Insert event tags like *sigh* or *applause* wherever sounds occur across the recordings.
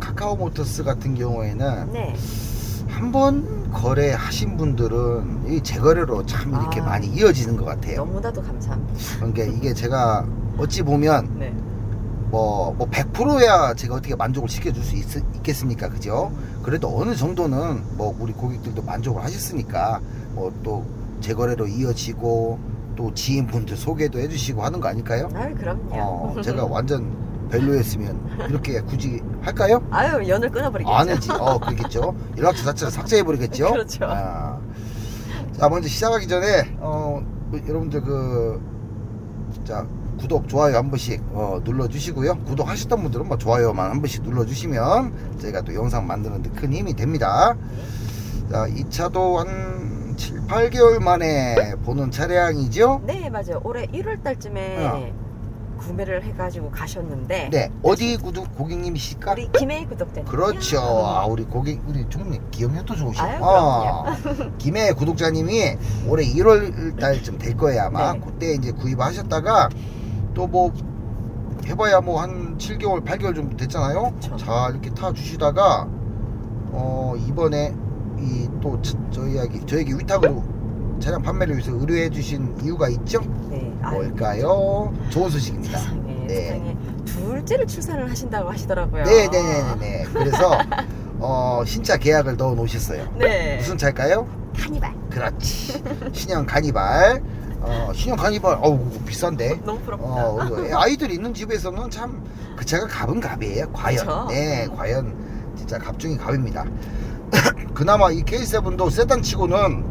파워모터스 같은 경우에는 네. 한 번 거래하신 분들은 이 재거래로 참 이렇게 아. 많이 이어지는 것 같아요. 너무나도 감사합니다. 그러니까 이게 제가 어찌 보면 네. 뭐, 뭐 100%야 제가 어떻게 만족을 시켜줄 수 있, 있겠습니까? 그죠? 그래도 어느 정도는 뭐 우리 고객들도 만족을 하셨으니까 뭐 또 재거래로 이어지고 또 지인분들 소개도 해주시고 하는 거 아닐까요? 아유 그럼요. 어, 제가 완전 별로였으면 이렇게 굳이 할까요? 아유 연을 끊어버리겠죠. 안 하지. 어, 그러겠죠. 연락처 자체를 삭제해버리겠죠. 그렇죠. 아. 자, 먼저 시작하기 전에, 어, 뭐, 여러분들 그, 자, 구독, 좋아요 한 번씩, 어, 눌러주시고요. 구독하셨던 분들은 뭐 좋아요만 한 번씩 눌러주시면 저희가 또 영상 만드는데 큰 힘이 됩니다. 자, 이 차도 한 7, 8개월 만에 보는 차량이죠? 네 맞아요. 올해 1월 달쯤에 어. 구매를 해가지고 가셨는데 네. 어디 구독 고객님이실까? 우리 김혜희 구독자님. 그렇죠. 아, 우리 고객, 우리 총님 기억력도 좋으시고. 아유, 아, *laughs* 김해 구독자님이 올해 1월 달쯤 될 거예요, 아마. 네. 그때 이제 구입하셨다가 또 뭐 해봐야 뭐 한 7개월, 8개월 정도 됐잖아요. 그쵸. 자, 이렇게 타 주시다가 어, 이번에 이 또 저희에게, 저에게 위탁으로 차량 판매를 위해서 의뢰해 주신 이유가 있죠? 네. 뭘까요? 좋은 소식입니다. 세상에 네. 세상에 둘째를 출산을 하신다고 하시더라고요. 네 네 네네. 그래서 어, 신차 계약을 넣어 놓으셨어요. 네. 무슨 차일까요? 카니발. 그렇지. 신형 가니발. 어, 신형 가니발, 어우, 비싼데. 너무 부럽다. 어, 아이들 있는 집에서는 참 그 차가 값은 값이에요. 과연. 그쵸? 네, 과연 진짜 값 중에 값입니다. *clears throat* 그나마 이 K7도 세단 치고는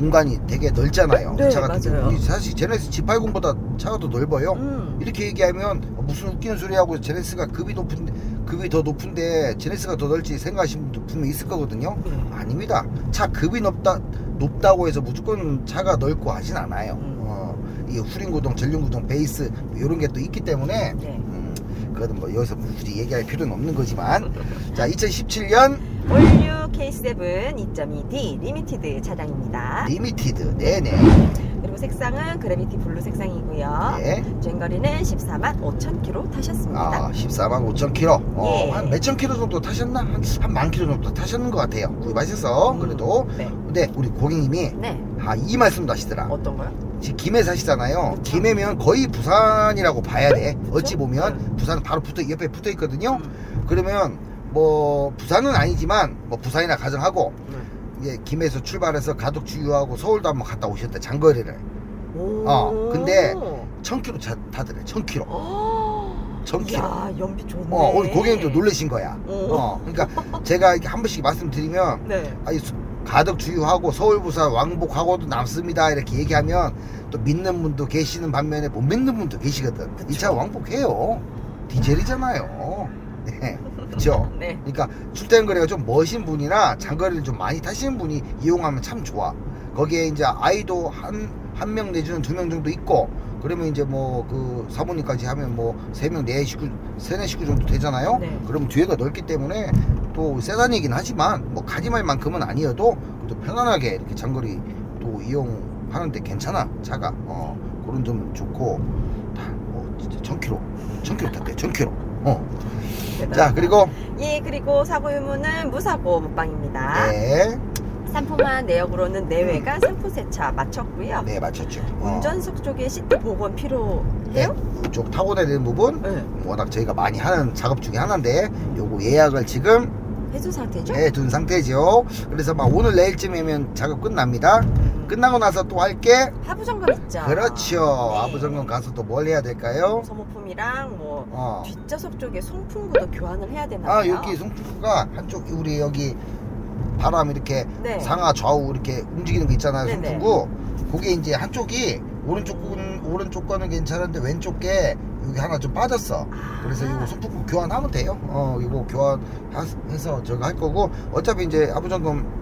공간이 되게 넓잖아요. 네, 그차 같은 맞아요. 경우. 사실 제네스 G80보다 차가 더 넓어요. 음. 이렇게 얘기하면 어, 무슨 웃기는 소리 하고 제네스가 급이 높은데 급이 더 높은데 제네스가 더 넓지 생각하시는 분도 분명 있을 거거든요. 네. 아닙니다. 차 급이 높다 높다고 해서 무조건 차가 넓고 하진 않아요. 음. 어, 이 후륜 구동, 전륜 구동, 베이스 뭐 이런 게 또 있기 때문에 네. 음, 그거는 뭐 여기서 굳이 얘기할 필요는 없는 거지만 자 2017년 올류 K7 2.2D 리미티드 차량입니다. 리미티드 네네 그리고 색상은 그래비티 블루 색상이고요. 네. 주행거리는 14만 5천 킬로 타셨습니다. 아 14만 5천 킬로 어, 예. 한 몇천 킬로 정도 타셨나? 한, 한만 킬로 정도 타셨는 것 같아요 구입하셔서 음, 그래도 네. 근데 우리 고객님이 네. 아, 이 말씀도 하시더라 어떤 거요? 지금 김해 사시잖아요. 그쵸. 김해면 거의 부산이라고 봐야 돼. 어찌 보면 네. 부산은 바로 붙어 옆에 붙어 있거든요. 음. 그러면 뭐 부산은 아니지만 뭐 부산이나 가정하고 음. 이제 김해에서 출발해서 가덕 주유하고 서울도 한번 갔다 오셨다 장거리를 오. 어, 근데 1000km 차, 타더래. 1000km. 오. 1000km. 이야, 연비 좋네. 어, 우리 고객님도 놀라신 거야. 오. 어, 그러니까 제가 이렇게 한 번씩 말씀드리면 네. 아니 수- 가덕 주유하고 서울 부산 왕복하고도 남습니다 이렇게 얘기하면 또 믿는 분도 계시는 반면에 못 믿는 분도 계시거든 이 차. 왕복해요 디젤이잖아요 네 그렇죠 네. 그러니까 출퇴근 거리가 좀 멋진 분이나 장거리를 좀 많이 타시는 분이 이용하면 참 좋아. 거기에 이제 아이도 한 한 명 내지는 두 명 정도 있고 그러면 이제 뭐 그 사모님까지 하면 뭐 세 명 네 식구 세네 식구 정도 되잖아요? 네. 그럼 뒤에가 넓기 때문에 또 세단이긴 하지만 뭐 가지말 만큼은 아니어도 또 편안하게 이렇게 장거리 또 이용하는데 괜찮아. 차가. 어 그런 점 좋고. 다뭐 진짜 1000km 1000km 탔대 1000km 어자 대단하다. 그리고 예, 그리고 사고 유무는 무사고 무방입니다. 네, 산포만 내역으로는 내외가 상품 세차 마쳤고요. 네 맞췄죠 어. 운전석 쪽에 시트 복원 네, 필요해요? 이쪽 타고 내리는 부분 네. 워낙 저희가 많이 하는 작업 중에 하나인데 요거 예약을 지금 해준 상태죠? 해둔 상태죠 그래서 막 오늘 내일쯤이면 작업 끝납니다 음. 끝나고 나서 또 할게 하부 점검 있죠. 그렇죠. 네. 아부정건 가서 또 뭘 해야 될까요? 소모품이랑 뭐 어. 뒷좌석 쪽에 송풍구도 교환을 해야 되나요? 아 여기 송풍구가 한쪽 우리 여기 바람 이렇게 네. 상하 좌우 이렇게 움직이는 거 있잖아요. 네네. 송풍구. 그게 이제 한쪽이 오른쪽 건 오른쪽 거는 괜찮은데 왼쪽 게 여기 하나 좀 빠졌어. 그래서 아. 이거 송풍구 교환하면 돼요. 어 이거 교환해서 저거 할 거고 어차피 이제 아부정건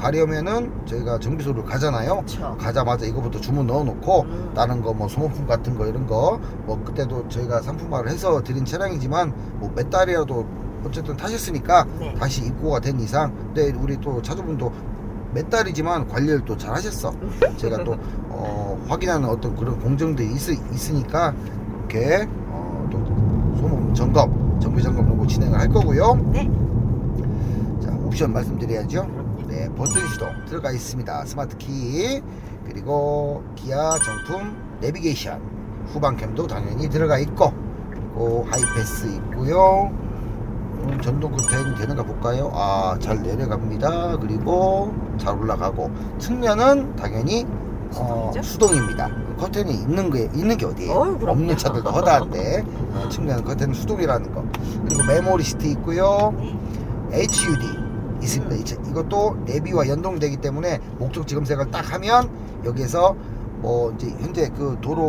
가려면은 저희가 정비소를 가잖아요. 그렇죠. 가자마자 이거부터 주문 넣어놓고 음. 다른 거 뭐 소모품 같은 거 이런 거 뭐 그때도 저희가 상품화를 해서 드린 차량이지만 뭐 몇 달이라도 어쨌든 타셨으니까 네. 다시 입고가 된 이상 근데 우리 또 차주분도 몇 달이지만 관리를 또 잘 하셨어 *laughs* 제가 또 어, 확인하는 어떤 그런 공정들이 있, 있으니까 이렇게 어, 또 소모품 점검 정비 점검 로고 진행을 할 거고요. 네. 자, 옵션 말씀드려야죠. 네, 버튼 시동 들어가 있습니다. 스마트 키 그리고 기아 정품 내비게이션 후방캠도 당연히 들어가 있고 그리고 하이패스 있고요. 음, 전동 커튼 되는가 볼까요? 아, 잘 내려갑니다. 그리고 잘 올라가고 측면은 당연히 어? 수동입니다. 커튼이 있는 게 있는 게 어디예요? 어이. 없는 차들도 허다한데 어, *laughs* 측면 커튼 수동이라는 거. 그리고 메모리 시트 있고요. 네. HUD 있습니다. 이 차- 이것도 내비와 연동되기 때문에 목적지 검색을 딱 하면 여기에서 뭐 이제 현재 그 도로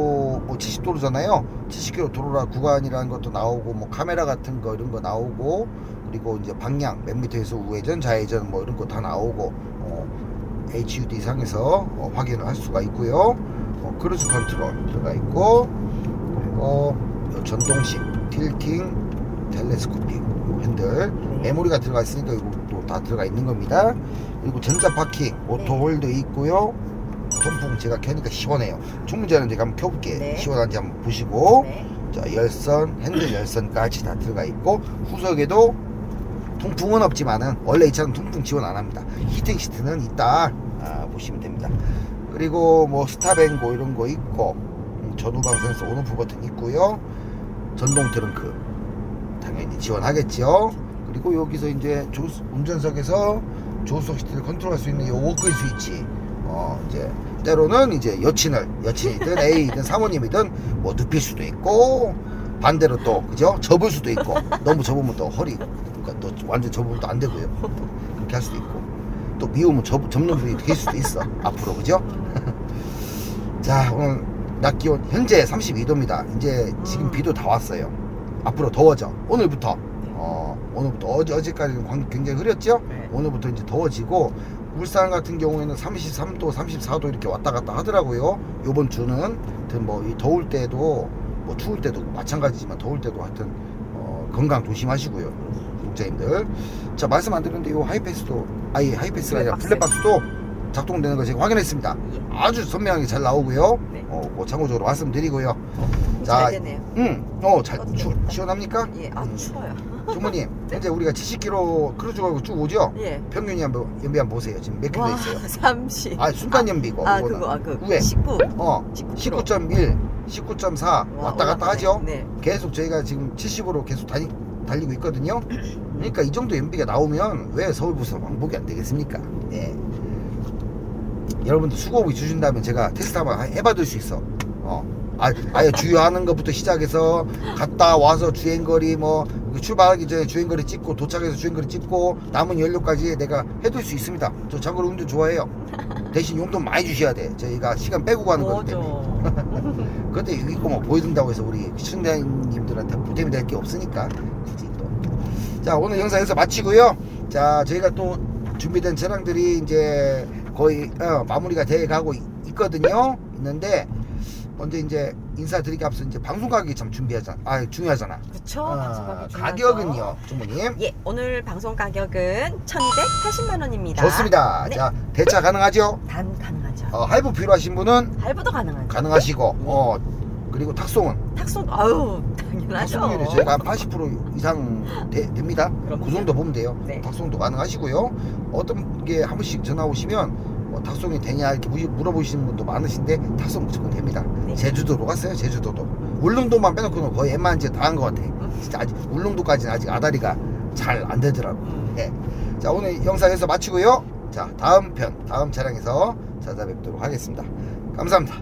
뭐 70도로잖아요. 70km 도로라 구간이라는 것도 나오고 뭐 카메라 같은 거 이런 거 나오고 그리고 이제 방향 몇 미터에서 우회전 좌회전 뭐 이런 거 다 나오고 어, HUD 상에서 어, 확인을 할 수가 있고요. 어, 크루즈 컨트롤 들어가 있고 그리고 요 전동식 틸팅 텔레스코픽 요 핸들 네. 메모리가 들어가 있으니까 이 다 들어가 있는 겁니다. 그리고 전자 파킹 오토 네. 홀드 있고요. 통풍 제가 켜니까 시원해요. 충전은 제가 한번 켜볼게. 네. 시원한지 한번 보시고 네. 자 열선 핸들 열선까지 다 들어가 있고 후석에도 통풍은 없지만은 원래 이 차는 통풍 지원 안 합니다. 히팅 시트는 있다 아, 보시면 됩니다. 그리고 뭐 스탑앤고 이런 거 있고 음, 전후방 센서 온오프 버튼 있고요. 전동 트렁크 당연히 지원하겠죠. 그리고 여기서 이제 조, 운전석에서 조수석 시트를 컨트롤할 수 있는 이 워크 스위치. 어 이제 때로는 이제 여친을 여친이든 *laughs* 애이든 사모님이든 뭐 눕힐 수도 있고 반대로 또 그죠? 접을 수도 있고 너무 접으면 또 허리 그러니까 또 완전 접으면 또 안 되고요. 그렇게 할 수도 있고. 또 미우면 접, 접는 분이 될 수도 있어 앞으로 그죠? *laughs* 자 오늘 낮 기온 현재 32도입니다. 이제 지금 음. 비도 다 왔어요. 앞으로 더워져. 오늘부터 어 오늘부터 어제 어제까지는 광- 굉장히 흐렸죠 네. 오늘부터 이제 더워지고 울산 같은 경우에는 33도 34도 이렇게 왔다 갔다 하더라고요 요번 주는 하여튼 뭐이 더울 때도 뭐 추울 때도 마찬가지지만 더울 때도 하여튼 어, 건강 조심하시고요 국자님들 자 말씀 안 드렸는데 요 하이패스도 아예 하이패스가 아니라. 블랙박스도 작동되는 거 제가 확인했습니다 예. 아주 선명하게 잘 나오고요 네. 어, 뭐 참고적으로 말씀드리고요 잘 자, 되네요. 음, 어, 잘, 추. 시원합니까? 예. 아 음. 추워요. 주모님, 현재 우리가 70km 크루즈 가고 쭉 오죠? 예. 평균 연비, 연비 한번 보세요. 지금 몇 킬로 와 있어요? *laughs* 30. 아, 순간 연비고. 아 이거는. 그거 아그 왜? 19. 어, 19km. 19.1, 19.4 와, 왔다 갔다 올라가네. 하죠? 네. 계속 저희가 지금 70으로 계속 달리, 달리고 있거든요? 그러니까 이 정도 연비가 나오면 왜 서울 부서 왕복이 안 되겠습니까? 예. 여러분들 수고비 주신다면 제가 테스트 한번 해봐둘 수 있어. 어. 아, 아예 주유하는 것부터 시작해서 갔다 와서 주행거리 뭐 출발하기 전에 주행거리 찍고 도착해서 주행거리 찍고 남은 연료까지 내가 해둘 수 있습니다. 저 참고로 운전 좋아해요. *laughs* 대신 용돈 많이 주셔야 돼. 저희가 시간 빼고 가는 거기 때문에. 근데 *laughs* 여기 있고 뭐 보여준다고 해서 우리 시청자님들한테 보탬이 될 게 없으니까 굳이 또. 자 오늘 영상 여기서 마치고요. 자 저희가 또 준비된 차량들이 이제 거의 어, 마무리가 돼 가고 있- 있거든요. 있는데 먼저 이제 인사드리기 앞서 이제 방송 가격이 참 준비하잖아. 아 중요하잖아. 그쵸. 아, 방송 가격 중요하죠. 가격은요, 주모님. 예, 오늘 방송 가격은 1,280만 원입니다. 좋습니다. 네. 자 대차 가능하죠? 단 가능하죠. 어, 할부 필요하신 분은 할부도 가능하죠. 가능하시고, 어 그리고 탁송은 탁송 아유 당연하죠. 탁송률이 저희가 한 80% 이상 되- 됩니다. 그럼요. 그 정도 보면 돼요. 네. 탁송도 가능하시고요. 어떤 게 한 번씩 전화 오시면 뭐 탁송이 되냐 이렇게 무- 물어보시는 분도 많으신데 탁송 무조건 됩니다. 네. 제주도로 갔어요. 제주도도 울릉도만 빼놓고는 거의 웬만한 지다 한 것 같아. 진짜 아직 울릉도까지는 아직 아다리가 잘 안 되더라고. 음. 예. 자 오늘 영상에서 마치고요. 자 다음 편 다음 차량에서 찾아뵙도록 하겠습니다. 감사합니다.